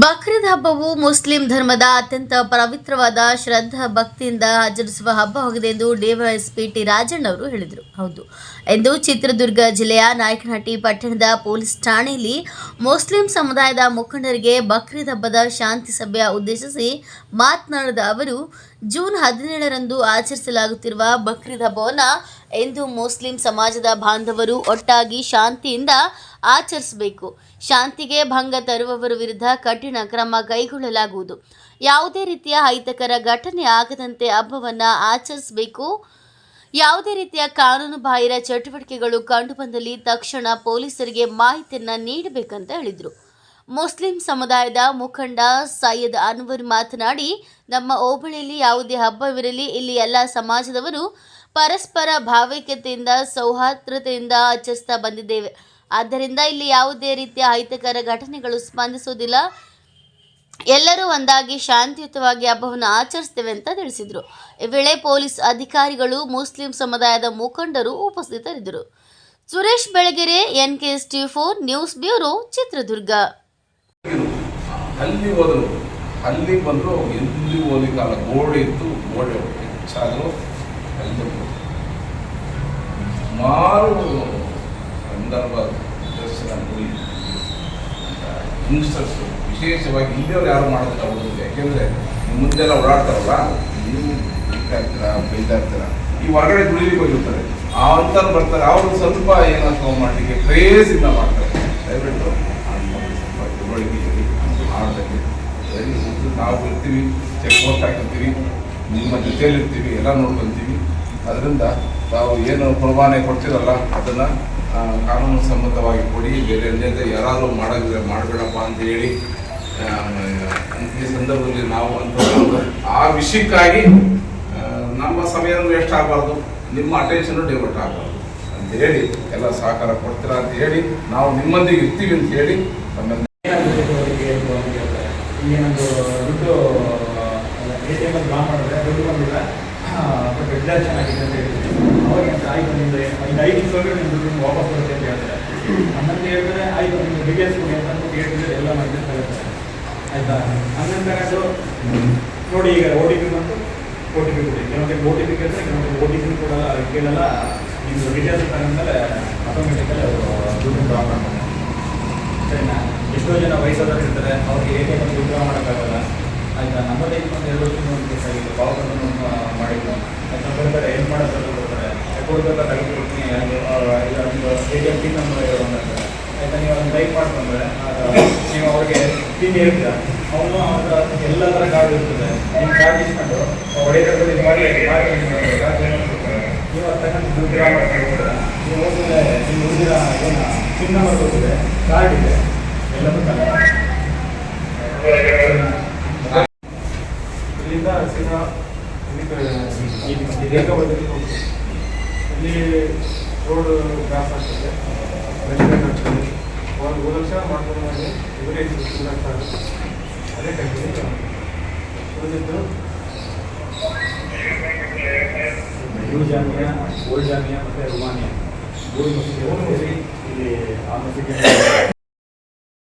ಬಕ್ರೀದ್ ಹಬ್ಬವು ಮುಸ್ಲಿಂ ಧರ್ಮದ ಅತ್ಯಂತ ಪವಿತ್ರವಾದ ಶ್ರದ್ಧಾ ಭಕ್ತಿಯಿಂದ ಆಚರಿಸುವ ಹಬ್ಬವಾಗಿದೆ ಎಂದು ಡಿವೈಎಸ್ಪಿ ಟಿ ರಾಜಣ್ಣ ಅವರು ಹೇಳಿದರು. ಹೌದು. ಎಂದು ಚಿತ್ರದುರ್ಗ ಜಿಲ್ಲೆಯ ನಾಯಕನಹಟ್ಟಿ ಪಟ್ಟಣದ ಪೊಲೀಸ್ ಠಾಣೆಯಲ್ಲಿ ಮುಸ್ಲಿಂ ಸಮುದಾಯದ ಮುಖಂಡರಿಗೆ ಬಕ್ರೀದ್ ಹಬ್ಬದ ಶಾಂತಿ ಸಭೆಯ ಉದ್ದೇಶಿಸಿ ಮಾತನಾಡಿದ ಅವರು ಜೂನ್ ಹದಿನೇಳರಂದು ಆಚರಿಸಲಾಗುತ್ತಿರುವ ಬಕ್ರೀದ್ ಹಬ್ಬವನ್ನ ಎಂದು ಮುಸ್ಲಿಂ ಸಮಾಜದ ಬಾಂಧವರು ಒಟ್ಟಾಗಿ ಶಾಂತಿಯಿಂದ ಆಚರಿಸಬೇಕು. ಶಾಂತಿಗೆ ಭಂಗ ತರುವವರ ವಿರುದ್ಧ ಕಠಿಣ ಕ್ರಮ ಕೈಗೊಳ್ಳಲಾಗುವುದು. ಯಾವುದೇ ರೀತಿಯ ಅಹಿತಕರ ಘಟನೆ ಆಗದಂತೆ ಹಬ್ಬವನ್ನು ಆಚರಿಸಬೇಕು. ಯಾವುದೇ ರೀತಿಯ ಕಾನೂನು ಬಾಹಿರ ಚಟುವಟಿಕೆಗಳು ಕಂಡುಬಂದಲ್ಲಿ ತಕ್ಷಣ ಪೊಲೀಸರಿಗೆ ಮಾಹಿತಿಯನ್ನು ನೀಡಬೇಕಂತ ಹೇಳಿದರು. ಮುಸ್ಲಿಂ ಸಮುದಾಯದ ಮುಖಂಡ ಸೈಯದ್ ಅನ್ವರ್ ಮಾತನಾಡಿ, ನಮ್ಮ ಹೋಬಳಿಯಲ್ಲಿ ಯಾವುದೇ ಹಬ್ಬವಿರಲಿ, ಇಲ್ಲಿ ಎಲ್ಲ ಸಮಾಜದವರು ಪರಸ್ಪರ ಭಾವೈಕ್ಯತೆಯಿಂದ, ಸೌಹಾರ್ದತೆಯಿಂದ ಆಚರಿಸ್ತಾ ಬಂದಿದ್ದೇವೆ. ಆದ್ದರಿಂದ ಇಲ್ಲಿ ಯಾವುದೇ ರೀತಿಯ ಅಹಿತಕರ ಘಟನೆಗಳು ಸ್ಪಂದಿಸುವುದಿಲ್ಲ. ಎಲ್ಲರೂ ಒಂದಾಗಿ ಶಾಂತಿಯುತವಾಗಿ ಹಬ್ಬವನ್ನು ಆಚರಿಸ್ತೇವೆ ಅಂತ ತಿಳಿಸಿದರು. ಈ ವೇಳೆ ಪೊಲೀಸ್ ಅಧಿಕಾರಿಗಳು, ಮುಸ್ಲಿಂ ಸಮುದಾಯದ ಮುಖಂಡರು ಉಪಸ್ಥಿತರಿದ್ದರು. Suresh Belagere N K S T four news bureau, Chitradurga. ಅಲ್ಲಿ ಹೋದರು. ಅಲ್ಲಿ ಬಂದರು ಎಲ್ಲಿ ಹೋಗ್ಲಿಕ್ಕಲ್ಲ ಗೋಡೆ ಇತ್ತು, ಗೋಡೆ ಹೆಚ್ಚಾದರು ಅಲ್ಲಿ ಸುಮಾರು ಸಂದರ್ಭ ದರ್ಶನ ಯಂಗ್ಸ್ಟರ್ಸ್ ವಿಶೇಷವಾಗಿ ಇಲ್ಲಿಯವ್ರು ಯಾರು ಮಾಡೋದಿಲ್ಲ ಹೋಗೋದು ಯಾಕೆಂದರೆ ಮುಂದೆಲ್ಲ ಓಡಾಡ್ತಾರಲ್ಲ, ನೀವು ಬೈತಾ ಇರ್ತೀರ ಈ ಹೊರಗಡೆ ದುಡಿಲಿಕ್ಕೆ ಹೋಗಿರ್ತಾರೆ. ಆ ಅಂತ ಬರ್ತಾರೆ. ಅವರು ಸ್ವಲ್ಪ ಏನಾದ್ರು ಮಾಡಲಿಕ್ಕೆ ಕ್ರೇಜಿಂದ ಮಾಡ್ತಾರೆ. ದಯವಿಟ್ಟು ನಾವು ಇರ್ತೀವಿ ಚೆಕ್ ಪೋಸ್ಟ್ ಹಾಕಿರ್ತೀವಿ, ನಿಮ್ಮ ಜೊತೆಯಲ್ಲಿರ್ತೀವಿ ಎಲ್ಲ ನೋಡ್ಕೊತೀವಿ. ಅದರಿಂದ ತಾವು ಏನು ಪ್ರಮಾಣ ಕೊಡ್ತೀರಲ್ಲ, ಅದನ್ನು ಕಾನೂನು ಸಂಬಂಧವಾಗಿ ಕೊಡಿ, ಬೇರೆ ಎಲ್ಲೇ ಯಾರಾದರೂ ಮಾಡೋದಿದ್ರೆ ಮಾಡಬೇಡಪ್ಪ ಅಂತ ಹೇಳಿ ಈ ಸಂದರ್ಭದಲ್ಲಿ ನಾವು ಅಂತ ಆ ವಿಷಯಕ್ಕಾಗಿ ನಮ್ಮ ಸಮಯನೂ ವೇಸ್ಟ್ ಆಗಬಾರ್ದು, ನಿಮ್ಮ ಅಟೆನ್ಷನು ಡೈವರ್ಟ್ ಆಗಬಾರ್ದು ಅಂತ ಹೇಳಿ, ಎಲ್ಲ ಸಹಕಾರ ಕೊಡ್ತೀರಾ ಅಂತ ಹೇಳಿ, ನಾವು ನಿಮ್ಮೊಂದಿಗೆ ಇರ್ತೀವಿ ಅಂತ ಹೇಳಿ, ತಮ್ಮೆಲ್ಲ ಏನಾಗುತ್ತೆ ಅವರಿಗೆ ಅಂತ ಅವ್ರು ಇನ್ನೇನೊಂದು ದುಡ್ಡು ಎ ಟಿ ಎಂ ಅಲ್ಲಿ ಡ್ರಾ ಮಾಡಿದ್ರೆ ದುಡ್ಡು ಬಂದಿಲ್ಲ ಬಟ್ ರಿಜರ್ವೇಷನ್ ಚೆನ್ನಾಗಿದೆ ಅಂತ ಹೇಳ್ತೀನಿ ಅವಾಗ ಆಯಿತು ನಿಮ್ದು ಇನ್ನು ಐದು ನಿಮಿಷ ನಿಮ್ಮ ದುಡ್ಡು ವಾಪಸ್ ಬರುತ್ತೆ ಅಂತ ಹೇಳ್ತಾರೆ. ಹನ್ನೊಂದು ಹೇಳಿದ್ರೆ ಆಯ್ತು, ನಿಮ್ಗೆ ಡಿಟೇಲ್ಸ್ ಕೊಡಿ ಅಂತ ಅಂದ್ಬಿಟ್ಟು ಹೇಳಿದ್ರೆ, ಎಲ್ಲ ಮಾಡಿದ್ರೆ ತಗೋತಾರೆ ಆಯ್ತಾ? ಹನ್ನೊಂದು ತಗೊಂಡು ನೋಡಿ ಈಗ ಓ ಟಿ ಪಿ ಬಂತು ಓ ಟಿ ಪಿ ಕೊಡಿ. ಕೆಲವೊಂದು ಓ ಟಿ ಪಿ ಕೇಳಿದ್ರೆ ಕೆಲವೊಂದು ಓ ಟಿ ಪಿ ಕೊಡಲ್ಲ ಕೇಳಲ್ಲ. ನಿಮ್ಮದು ಡಿಟೇಲ್ಸ್ ತಗೊಂಡ್ಮೇಲೆ ಆಟೋಮೆಟಿಕಲ್ಲಿ ಅವರು ದುಡ್ಡು ಡ್ರಾ ಮಾಡ್ತಾರೆ. ಸರಿನಾ? ಎಷ್ಟೋ ಜನ ವಯಸ್ಸಾದವರು ಇರ್ತಾರೆ, ಅವ್ರಿಗೆ ಟಿ ಎಂ ವಿಡ್ರಾ ಮಾಡೋಕ್ಕಾಗಲ್ಲ. ಆಯ್ತಾ? ನಮ್ಮದೇ ಒಂದು ಎರಡು ವರ್ಷ ಒಂದು ಕೇಸ್ ಆಗಿದೆ ಪಾವತನ್ನು ಮಾಡಿದ್ದು ಆಯ್ತಾ? ಬರ್ತಾರೆ ಏನು ಮಾಡೋದ್ರಲ್ಲಿ ಬರ್ತಾರೆ ಕೊಡ್ಬೇಕಾ ತೆಗೆದು ಕೊಡ್ತೀನಿ ಒಂದು A T M pin number ಅಂತಾರೆ. ಆಯ್ತಾ? ನೀವು ಒಂದು ಟೈಪ್ ಮಾಡ್ಕೊಂಡ್ರೆ ನೀವು ಅವ್ರಿಗೆ ಪಿನ್ ಹೇಳ್ತೀರಾ. ಅವನು ಅವ್ರ ಎಲ್ಲ ಥರ ಕಾರ್ಡ್ ಇರ್ತದೆ. ನಿಮ್ಮ ಕಾರ್ಡ್ ಇಸ್ಕೊಂಡು ಹೊಡೆಯೋದ್ರಲ್ಲಿ ಇದು ಮಾಡಿ ಕಾರ್ಡ್ ನೀವು ಅದು ತಗೊಂಡು ದುಡ್ಡು ಮಾಡ್ಕೊಂಡು ಹೋದ್ರೆ ನೀವು ಹೋದ್ರೆ ನಿಮ್ಮ ಹುಡುಗಿರ ಏನು ಪಿನ್ ನಂಬರ್ ಗೊತ್ತಿದೆ ಕಾರ್ಡ್ ಇದೆ. ಇಲ್ಲಿಂದ ಸೀದಾ ಹೋಗ್ತೀವಿ ಇಲ್ಲಿ ರೋಡ್ ಕ್ರಾಸ್ ಆಗ್ತದೆ ವೆಂಟಿಲೇಟ್ ಆಗ್ತದೆ ಒಂದು ಲಕ್ಷ ಮಾಡ್ಕೊಂಡು ಮಾಡಿ ಇವರೇ ಮೂರು ಲಕ್ಷ ಅದೇ ಟೈಮಲ್ಲಿ ಉಳಿದಿದ್ದು ನ್ಯೂ ಜಾಮಿಯಾ ಓಲ್ಡ್ ಜಾಮಿಯಾ ಮತ್ತು ರುಮಾನಿಯಾ ಮೂರು ಮಸೀದಿ ಸೇರಿ ಇಲ್ಲಿ ಆ